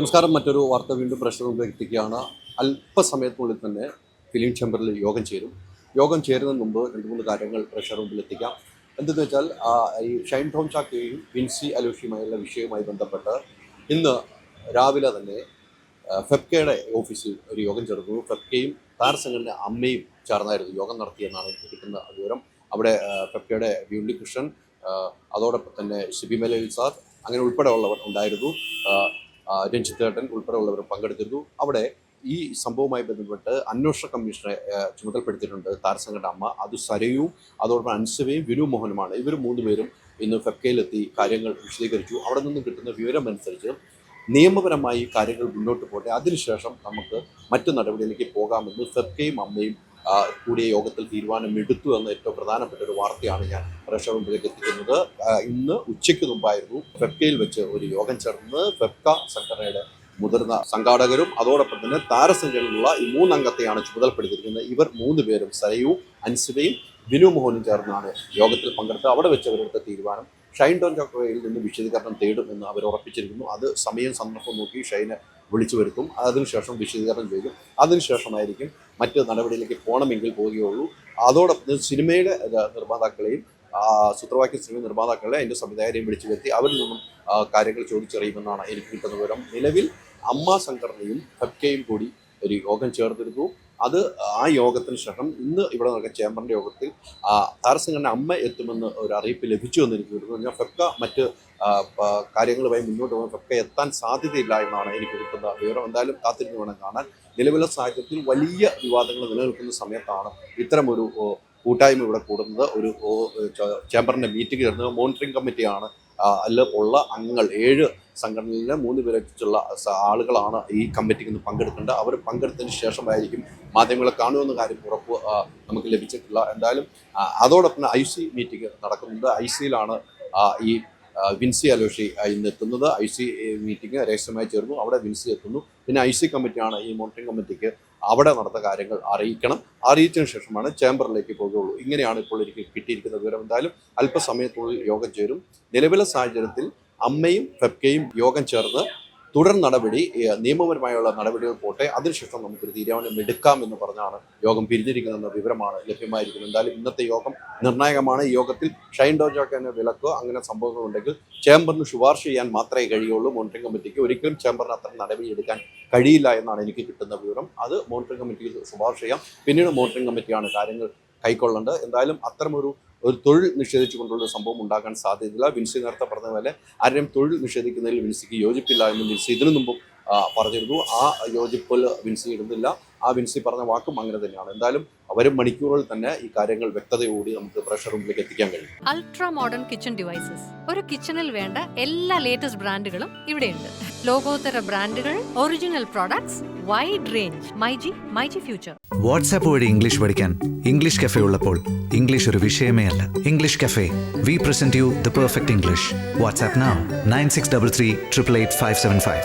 നമസ്കാരം. മറ്റൊരു വാർത്ത വീണ്ടും പ്രഷർ എത്തിക്കുകയാണ് അല്പസമയത്തിനുള്ളിൽ തന്നെ ഫിലിം ചേംബറിൽ യോഗം ചേരും. യോഗം ചേരുന്നതിന് മുമ്പ് രണ്ട് മൂന്ന് കാര്യങ്ങൾ പ്രഷർ മുമ്പിൽ എത്തിക്കാം എന്തെന്ന് വെച്ചാൽ ഈ ഷൈൻ ടോം ചാക്കയും വിൻസി അലോഷിയുമായുള്ള വിഷയവുമായി ബന്ധപ്പെട്ട് ഇന്ന് രാവിലെ തന്നെ ഫെപ്കയുടെ ഓഫീസിൽ ഒരു യോഗം ചേർന്നു. ഫെപ്കയും താരസംഘടന അമ്മയും ചേർന്നായിരുന്നു യോഗം നടത്തിയെന്നാണ് എനിക്ക് കിട്ടുന്ന വിവരം. അവിടെ ഫെപ്കയുടെ വി ഉണ്ണികൃഷ്ണൻ അതോടൊപ്പം തന്നെ ഷിബി മലയിൽ സാർ അങ്ങനെ ഉൾപ്പെടെയുള്ളവർ ഉണ്ടായിരുന്നു. രഞ്ജിത്ത് ഏട്ടൻ ഉൾപ്പെടെയുള്ളവർ പങ്കെടുത്തിരുന്നു. അവിടെ ഈ സംഭവവുമായി ബന്ധപ്പെട്ട് അന്വേഷണ കമ്മീഷനെ ചുമതലപ്പെടുത്തിയിട്ടുണ്ട് താരസംഘടന അമ്മ. അത് സരയും അതോടൊപ്പം അൻസവയും വിനു മോഹനുമാണ്. ഇവർ മൂന്നുപേരും ഇന്ന് ഫെഫ്കയിലെത്തി കാര്യങ്ങൾ വിശദീകരിച്ചു. അവിടെ നിന്നും കിട്ടുന്ന വിവരം അനുസരിച്ച് നിയമപരമായി കാര്യങ്ങൾ മുന്നോട്ട് പോട്ടെ അതിനുശേഷം നമുക്ക് മറ്റു നടപടിയിലേക്ക് പോകാമെന്ന് ഫെഫ്കയും അമ്മയും കൂടിയ യോഗത്തിൽ തീരുമാനം എടുത്തു എന്ന ഏറ്റവും പ്രധാനപ്പെട്ട ഒരു വാർത്തയാണ് ഞാൻ പ്രേക്ഷക മുമ്പിലേക്ക് എത്തിക്കുന്നത് ഇന്ന് ഉച്ചയ്ക്ക് മുമ്പായിരുന്നു ഫെപ്കയിൽ വെച്ച് ഒരു യോഗം ചേർന്ന് ഫെപ്ക സംഘടനയുടെ മുതിർന്ന സംഘാടകരും അതോടൊപ്പം തന്നെ താരസംഘടനയിലുള്ള ഈ മൂന്നംഗത്തെയാണ് ചുമതലപ്പെടുത്തിയിരിക്കുന്നത്. ഇവർ മൂന്ന് പേരും സരയും അൻസുബയും ബിനു മോഹനും ചേർന്നാണ് യോഗത്തിൽ പങ്കെടുത്ത് അവിടെ വെച്ച് അവരെടുത്ത തീരുമാനം ഷൈൻ ടോൺ ചക്രയിൽ നിന്ന് വിശദീകരണം തേടുമെന്ന് അവർ ഉറപ്പിച്ചിരിക്കുന്നു. അത് സമയം സന്ദർഭം നോക്കി ഷൈനെ വിളിച്ചു വരുത്തും. അതിനുശേഷം വിശദീകരണം ചെയ്യും അതിനുശേഷമായിരിക്കും മറ്റ് നടപടിയിലേക്ക് പോകണമെങ്കിൽ പോവുകയുള്ളൂ. അതോടൊപ്പം സിനിമയുടെ നിർമ്മാതാക്കളെയും സൂത്രവാക്യ സിനിമ നിർമ്മാതാക്കളെ അതിന്റെ സംവിധായകരെയും വിളിച്ചു വരുത്തി അവരിൽ നിന്നും കാര്യങ്ങൾ ചോദിച്ചറിയുമെന്നാണ് എനിക്ക് കിട്ടുന്ന വിവരം. നിലവിൽ അമ്മ സംഘടനയും ഹബ്കയും കൂടി ഒരു യോഗം ചേർന്നിരുന്നു അത് ആ യോഗത്തിന് ശേഷം ഇന്ന് ഇവിടെ നടക്കുന്ന ചേംബറിന്റെ യോഗത്തിൽ താരസംഘടന അമ്മ എത്തുമെന്ന് ഒരു അറിയിപ്പ് ലഭിച്ചു എന്ന് എനിക്ക് കിട്ടുന്നു ഞാൻ ഫെക്ക മറ്റ് കാര്യങ്ങളുമായി മുന്നോട്ട് പോകാൻ ഫെക്ക എത്താൻ സാധ്യതയില്ല എന്നാണ് എനിക്ക് കിട്ടുന്ന വിവരം. എന്തായാലും കാത്തിരുന്ന് വേണം കാണാൻ. നിലവിലെ സാഹചര്യത്തിൽ വലിയ വിവാദങ്ങൾ നിലനിൽക്കുന്ന സമയത്താണ് ഇത്തരമൊരു കൂട്ടായ്മ ഇവിടെ കൂടുന്നത്. ഒരു ചേംബറിന്റെ മീറ്റിംഗ് ചേർന്നത്. മോണിറ്ററിംഗ് കമ്മിറ്റിയാണ് അതിൽ ഉള്ള അംഗങ്ങൾ ഏഴ് സംഘടനയിലെ മൂന്ന് പേരെ വെച്ചുള്ള ആളുകളാണ് ഈ കമ്മിറ്റിക്ക് ഇന്ന് പങ്കെടുക്കേണ്ടത്. അവർ പങ്കെടുത്തതിന് ശേഷമായിരിക്കും മാധ്യമങ്ങളെ കാണുമെന്ന കാര്യം ഉറപ്പ് നമുക്ക് ലഭിച്ചിട്ടില്ല. എന്തായാലും അതോടൊപ്പം ഐ സി മീറ്റിംഗ് നടക്കുന്നുണ്ട്. ഐ സിയിലാണ് ഈ വിൻസി അലോഷി ഇന്ന് എത്തുന്നത്. ഐ സി മീറ്റിംഗ് രഹസ്യമായി ചേർന്നു അവിടെ വിൻസി എത്തുന്നു. പിന്നെ ഐ സി കമ്മിറ്റിയാണ് ഈ മോണിറ്ററിംഗ് കമ്മിറ്റിക്ക് അവിടെ നടന്ന കാര്യങ്ങൾ അറിയിക്കണം. അറിയിച്ചതിന് ശേഷമാണ് ചേംബറിലേക്ക് പോകുകയുള്ളൂ. ഇങ്ങനെയാണ് ഇപ്പോൾ എനിക്ക് കിട്ടിയിരിക്കുന്ന വിവരം. എന്തായാലും അല്പസമയത്തുള്ളിൽ യോഗം ചേരും. നിലവിലെ സാഹചര്യത്തിൽ അമ്മയും ഫെബ്കയും യോഗം ചേർന്ന് തുടർ നടപടി നിയമപരമായുള്ള നടപടികൾ പോട്ടെ. അതിനുശേഷം നമുക്കൊരു തീരുമാനം എടുക്കാം എന്ന് പറഞ്ഞാണ് യോഗം പിരിഞ്ഞിരിക്കുന്നതെന്ന വിവരമാണ് ലഭ്യമായിരിക്കുന്നത്. എന്തായാലും ഇന്നത്തെ യോഗം നിർണായകമാണ്. ഈ യോഗത്തിൽ ഷൈൻ ഡോജാക്കിന് വിലക്കോ അങ്ങനെ സംഭവങ്ങളുണ്ടെങ്കിൽ ചേംബറിന് ശുപാർശ ചെയ്യാൻ മാത്രമേ കഴിയുള്ളൂ. മോണിറ്ററിംഗ് കമ്മിറ്റിക്ക് ഒരിക്കലും ചേംബറിന് അത്തരം നടപടി എടുക്കാൻ കഴിയില്ല എന്നാണ് എനിക്ക് കിട്ടുന്ന വിവരം. അത് മോണിറ്ററിംഗ് കമ്മിറ്റിയിൽ ശുപാർശ ചെയ്യാം. പിന്നീട് മോണിറ്ററിംഗ് കമ്മിറ്റിയാണ് കാര്യങ്ങൾ കൈക്കൊള്ളേണ്ടത്. എന്തായാലും അത്തരമൊരു ഒരു തൊഴിൽ നിഷേധിച്ചുകൊണ്ടുള്ള സംഭവം ഉണ്ടാക്കാൻ സാധ്യതയില്ല. വിൻസി നേരത്തെ പറഞ്ഞ പോലെ ആരെയും തൊഴിൽ നിഷേധിക്കുന്നതിൽ വിൻസിക്ക് യോജിപ്പില്ല എന്ന് വിൻസി ഇതിനു മുമ്പും പറഞ്ഞിരുന്നു. ആ യോജിപ്പിൽ വിൻസി ഇടുന്നില്ല ആ വിൻസി പറഞ്ഞ വാക്കും അങ്ങനെ തന്നെയാണ്. എന്തായാലും അവരും മണിക്കൂറുകളിൽ തന്നെ ഈ കാര്യങ്ങൾ വ്യക്തതയോടി നമുക്ക് പ്രഷർ റൂമിലേക്ക് എത്തിക്കാൻ കഴിയും. അൾട്രാ മോഡേൺ കിച്ചൺ ഡിവൈസസ് ഒരു കിച്ചണിൽ വേണ്ട എല്ലാ ലേറ്റസ്റ്റ് ബ്രാൻഡുകളും ഇവിടെയുണ്ട്. ലോകോത്തര ബ്രാൻഡുകൾ original products wide range myG myG future WhatsApp വഴി ഇംഗ്ലീഷ് പഠിക്കാൻ ഇംഗ്ലീഷ് കഫേ ഉള്ളപ്പോൾ ഇംഗ്ലീഷ് ഒരു വിഷയമേ അല്ല. English cafe we present you the perfect English WhatsApp nine six double three triple eight five seven five